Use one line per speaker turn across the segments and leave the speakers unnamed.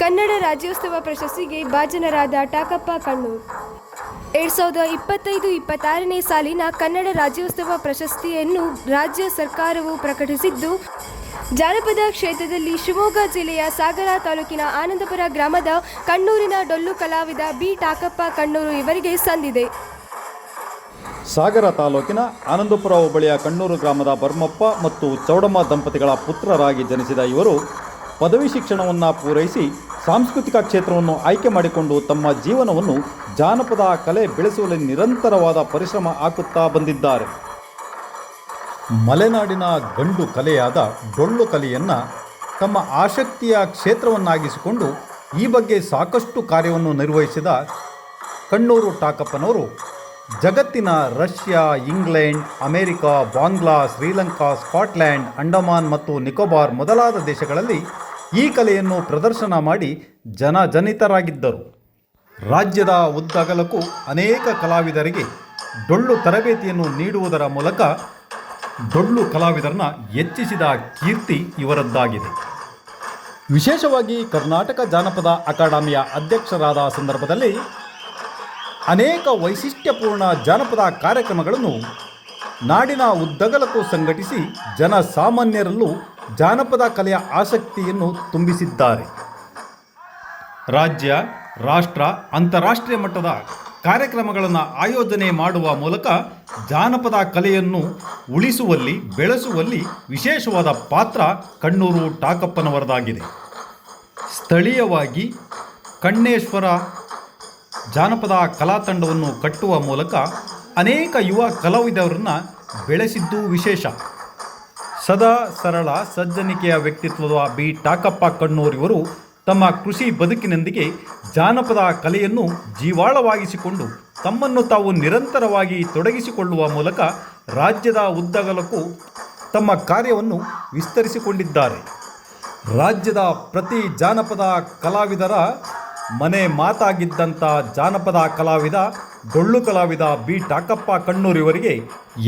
ಕನ್ನಡ ರಾಜ್ಯೋತ್ಸವ ಪ್ರಶಸ್ತಿಗೆ ಭಾಜನರಾದ ಟಾಕಪ್ಪ ಕಣ್ಣೂರ್. ಎರಡ್ ಸಾವಿರದ ಇಪ್ಪತ್ತೈದು, ಇಪ್ಪತ್ತಾರನೇ ಸಾಲಿನ ಕನ್ನಡ ರಾಜ್ಯೋತ್ಸವ ಪ್ರಶಸ್ತಿಯನ್ನು ರಾಜ್ಯ ಸರ್ಕಾರವು ಪ್ರಕಟಿಸಿದ್ದು, ಜಾನಪದ ಕ್ಷೇತ್ರದಲ್ಲಿ ಶಿವಮೊಗ್ಗ ಜಿಲ್ಲೆಯ ಸಾಗರ ತಾಲೂಕಿನ ಆನಂದಪುರ ಗ್ರಾಮದ ಕಣ್ಣೂರಿನ ಡೊಳ್ಳು ಕಲಾವಿದ ಬಿ. ಟಾಕಪ್ಪ ಕಣ್ಣೂರು ಇವರಿಗೆ ಸಂದಿದೆ.
ಸಾಗರ ತಾಲೂಕಿನ ಆನಂದಪುರ ಹೋಬಳಿಯ ಕಣ್ಣೂರು ಗ್ರಾಮದ ಬರ್ಮಪ್ಪ ಮತ್ತು ಚೌಡಮ್ಮ ದಂಪತಿಗಳ ಪುತ್ರರಾಗಿ ಜನಿಸಿದ ಇವರು ಪದವಿ ಶಿಕ್ಷಣವನ್ನು ಪೂರೈಸಿ ಸಾಂಸ್ಕೃತಿಕ ಕ್ಷೇತ್ರವನ್ನು ಆಯ್ಕೆ ಮಾಡಿಕೊಂಡು ತಮ್ಮ ಜೀವನವನ್ನು ಜಾನಪದ ಕಲೆ ಬೆಳೆಸುವಲ್ಲಿ ನಿರಂತರವಾದ ಪರಿಶ್ರಮ ಹಾಕುತ್ತಾ ಬಂದಿದ್ದಾರೆ. ಮಲೆನಾಡಿನ ಗಂಡು ಕಲೆಯಾದ ಡೊಳ್ಳು ಕಲೆಯನ್ನು ತಮ್ಮ ಆಸಕ್ತಿಯ ಕ್ಷೇತ್ರವನ್ನಾಗಿಸಿಕೊಂಡು ಈ ಬಗ್ಗೆ ಸಾಕಷ್ಟು ಕಾರ್ಯವನ್ನು ನಿರ್ವಹಿಸಿದ ಕಣ್ಣೂರು ಟಾಕಪ್ಪನವರು ಜಗತ್ತಿನ Russia, England, America, Bangla, Sri Lanka, Scotland, Andaman ಮತ್ತು ನಿಕೋಬಾರ್ ಮೊದಲಾದ ದೇಶಗಳಲ್ಲಿ ಈ ಕಲೆಯನ್ನು ಪ್ರದರ್ಶನ ಮಾಡಿ ಜನಜನಿತರಾಗಿದ್ದರು. ರಾಜ್ಯದ ಉದ್ದಗಲಕ್ಕೂ ಅನೇಕ ಕಲಾವಿದರಿಗೆ ಡೊಳ್ಳು ತರಬೇತಿಯನ್ನು ನೀಡುವುದರ ಮೂಲಕ ಡೊಳ್ಳು ಕಲಾವಿದರನ್ನ ಹೆಚ್ಚಿಸಿದ ಕೀರ್ತಿ ಇವರದ್ದಾಗಿದೆ. ವಿಶೇಷವಾಗಿ ಕರ್ನಾಟಕ ಜಾನಪದ ಅಕಾಡೆಮಿಯ ಅಧ್ಯಕ್ಷರಾದ ಸಂದರ್ಭದಲ್ಲಿ ಅನೇಕ ವೈಶಿಷ್ಟ್ಯಪೂರ್ಣ ಜಾನಪದ ಕಾರ್ಯಕ್ರಮಗಳನ್ನು ನಾಡಿನ ಉದ್ದಗಲಕ್ಕೂ ಸಂಘಟಿಸಿ ಜನಸಾಮಾನ್ಯರಲ್ಲೂ ಜಾನಪದ ಕಲೆಯ ಆಸಕ್ತಿಯನ್ನು ತುಂಬಿಸಿದ್ದಾರೆ. ರಾಜ್ಯ, ರಾಷ್ಟ್ರ, ಅಂತಾರಾಷ್ಟ್ರೀಯ ಮಟ್ಟದ ಕಾರ್ಯಕ್ರಮಗಳನ್ನು ಆಯೋಜನೆ ಮಾಡುವ ಮೂಲಕ ಜಾನಪದ ಕಲೆಯನ್ನು ಉಳಿಸುವಲ್ಲಿ, ಬೆಳೆಸುವಲ್ಲಿ ವಿಶೇಷವಾದ ಪಾತ್ರ ಕಣ್ಣೂರು ಟಾಕಪ್ಪನವರದಾಗಿದೆ ಸ್ಥಳೀಯವಾಗಿ ಕಣ್ಣೇಶ್ವರ ಜಾನಪದ ಕಲಾತಂಡವನ್ನು ಕಟ್ಟುವ ಮೂಲಕ ಅನೇಕ ಯುವ ಕಲಾವಿದರನ್ನು ಬೆಳೆಸಿದ್ದು ವಿಶೇಷ. ಸದಾ ಸರಳ ಸಜ್ಜನಿಕೆಯ ವ್ಯಕ್ತಿತ್ವದ ಬಿ ಟಾಕಪ್ಪ ಕಣ್ಣೂರ್ ಇವರು ತಮ್ಮ ಕೃಷಿ ಬದುಕಿನೊಂದಿಗೆ ಜಾನಪದ ಕಲೆಯನ್ನು ಜೀವಾಳವಾಗಿಸಿಕೊಂಡು ತಮ್ಮನ್ನು ತಾವು ನಿರಂತರವಾಗಿ ತೊಡಗಿಸಿಕೊಳ್ಳುವ ಮೂಲಕ ರಾಜ್ಯದ ಉದ್ದಗಲಕ್ಕೂ ತಮ್ಮ ಕಾರ್ಯವನ್ನು ವಿಸ್ತರಿಸಿಕೊಂಡಿದ್ದಾರೆ. ರಾಜ್ಯದ ಪ್ರತಿ ಜಾನಪದ ಕಲಾವಿದರ ಮನೆ ಮಾತಾಗಿದ್ದಂಥ ಜಾನಪದ ಕಲಾವಿದ, ಡೊಳ್ಳು ಕಲಾವಿದ ಬಿ. ಟಾಕಪ್ಪ ಕಣ್ಣೂರಿವರಿಗೆ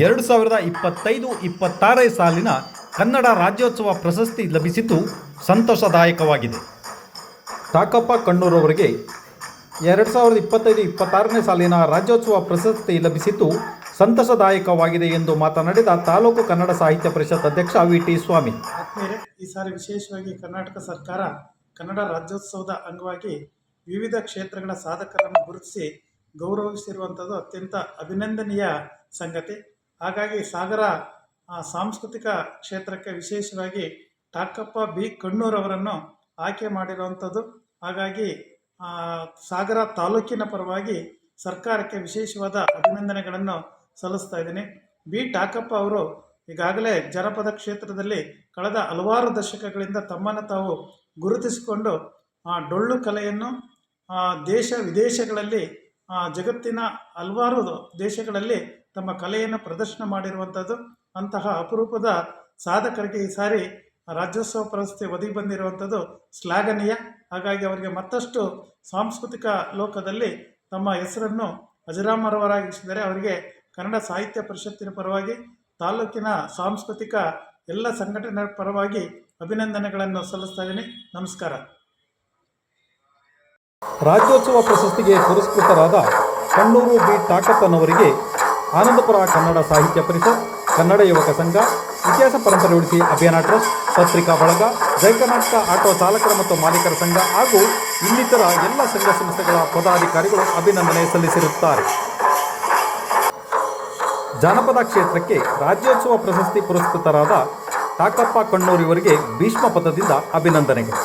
ಎರಡು ಸಾವಿರದ ಇಪ್ಪತ್ತೈದು ಇಪ್ಪತ್ತಾರೇ ಸಾಲಿನ ಕನ್ನಡ ರಾಜ್ಯೋತ್ಸವ ಪ್ರಶಸ್ತಿ ಲಭಿಸಿದ್ದು ಸಂತೋಷದಾಯಕವಾಗಿದೆ. ಟಾಕಪ್ಪ ಕಣ್ಣೂರವರಿಗೆ ಎರಡು ಸಾವಿರದ ಇಪ್ಪತ್ತೈದು, ಇಪ್ಪತ್ತಾರನೇ ಸಾಲಿನ ರಾಜ್ಯೋತ್ಸವ ಪ್ರಶಸ್ತಿ ಲಭಿಸಿದ್ದು ಸಂತಸದಾಯಕವಾಗಿದೆ ಎಂದು ಮಾತನಾಡಿದ ತಾಲೂಕು ಕನ್ನಡ ಸಾಹಿತ್ಯ ಪರಿಷತ್ ಅಧ್ಯಕ್ಷ ವಿ. ಟಿ. ಸ್ವಾಮಿ.
ಈ ಸಾರಿ ವಿಶೇಷವಾಗಿ ಕರ್ನಾಟಕ ಸರ್ಕಾರ ಕನ್ನಡ ರಾಜ್ಯೋತ್ಸವದ ಅಂಗವಾಗಿ ವಿವಿಧ ಕ್ಷೇತ್ರಗಳ ಸಾಧಕರನ್ನು ಗುರುತಿಸಿ ಗೌರವಿಸಿರುವಂಥದ್ದು ಅತ್ಯಂತ ಅಭಿನಂದನೀಯ ಸಂಗತಿ. ಹಾಗಾಗಿ ಸಾಗರ ಸಾಂಸ್ಕೃತಿಕ ಕ್ಷೇತ್ರಕ್ಕೆ ವಿಶೇಷವಾಗಿ ಟಾಕಪ್ಪ ಬಿ ಕಣ್ಣೂರವರನ್ನು ಆಯ್ಕೆ ಮಾಡಿರುವಂಥದ್ದು. ಹಾಗಾಗಿ ಸಾಗರ ತಾಲೂಕಿನ ಪರವಾಗಿ ಸರ್ಕಾರಕ್ಕೆ ವಿಶೇಷವಾದ ಅಭಿನಂದನೆಗಳನ್ನು ಸಲ್ಲಿಸ್ತಾ ಇದ್ದೀನಿ. ಬಿ ಟಾಕಪ್ಪ ಅವರು ಈಗಾಗಲೇ ಜನಪದ ಕ್ಷೇತ್ರದಲ್ಲಿ ಕಳೆದ ಹಲವಾರು ದಶಕಗಳಿಂದ ತಮ್ಮನ್ನು ತಾವು ಗುರುತಿಸಿಕೊಂಡು ಆ, ಡೊಳ್ಳು ಕಲೆಯನ್ನು ದೇಶ ವಿದೇಶಗಳಲ್ಲಿ ಜಗತ್ತಿನ ಹಲವಾರು ದೇಶಗಳಲ್ಲಿ ತಮ್ಮ ಕಲೆಯನ್ನು ಪ್ರದರ್ಶನ ಮಾಡಿರುವಂಥದ್ದು, ಅಂತಹ ಅಪರೂಪದ ಸಾಧಕರಿಗೆ ಈ ಸಾರಿ ರಾಜ್ಯೋತ್ಸವ ಪ್ರಶಸ್ತಿ ಒದಗಿ ಬಂದಿರುವಂಥದ್ದು ಶ್ಲಾಘನೀಯ. ಹಾಗಾಗಿ ಅವರಿಗೆ ಮತ್ತಷ್ಟು ಸಾಂಸ್ಕೃತಿಕ ಲೋಕದಲ್ಲಿ ತಮ್ಮ ಹೆಸರನ್ನು ಅಜರಾಮರವರಾಗಿಸಿದರೆ ಅವರಿಗೆ ಕನ್ನಡ ಸಾಹಿತ್ಯ ಪರಿಷತ್ತಿನ ಪರವಾಗಿ, ತಾಲೂಕಿನ ಸಾಂಸ್ಕೃತಿಕ ಎಲ್ಲ ಸಂಘಟನೆ ಪರವಾಗಿ ಅಭಿನಂದನೆಗಳನ್ನು ಸಲ್ಲಿಸ್ತಾ ಇದ್ದೀನಿ. ನಮಸ್ಕಾರ.
ರಾಜ್ಯೋತ್ಸವ ಪ್ರಶಸ್ತಿಗೆ ಪುರಸ್ಕೃತರಾದ ಕಣ್ಣೂರು ಬಿ. ಟಾಕಪ್ಪನವರಿಗೆ ಆನಂದಪುರ ಕನ್ನಡ ಸಾಹಿತ್ಯ ಪರಿಷತ್, ಕನ್ನಡ ಯುವಕ ಸಂಘ, ಇತಿಹಾಸ ಪರಂಪರೆ ಉಳಿಸಿ ಅಭಿಯಾನ ಟ್ರಸ್ಟ್, ಪತ್ರಿಕಾ ಬಳಗ ಜಯ ಕರ್ನಾಟಕ ಆಟೋ ಚಾಲಕರ ಮತ್ತು ಮಾಲೀಕರ ಸಂಘ ಹಾಗೂ ಇನ್ನಿತರ ಎಲ್ಲ ಸಂಘ ಸಂಸ್ಥೆಗಳ ಪದಾಧಿಕಾರಿಗಳು ಅಭಿನಂದನೆ ಸಲ್ಲಿಸಿರುತ್ತಾರೆ. ಜಾನಪದ ಕ್ಷೇತ್ರಕ್ಕೆ ರಾಜ್ಯೋತ್ಸವ ಪ್ರಶಸ್ತಿ ಪುರಸ್ಕೃತರಾದ ಟಾಕಪ್ಪ ಕಣ್ಣೂರಿವರಿಗೆ ಭೀಷ್ಮ ಪದದಿಂದ ಅಭಿನಂದನೆಗಳು.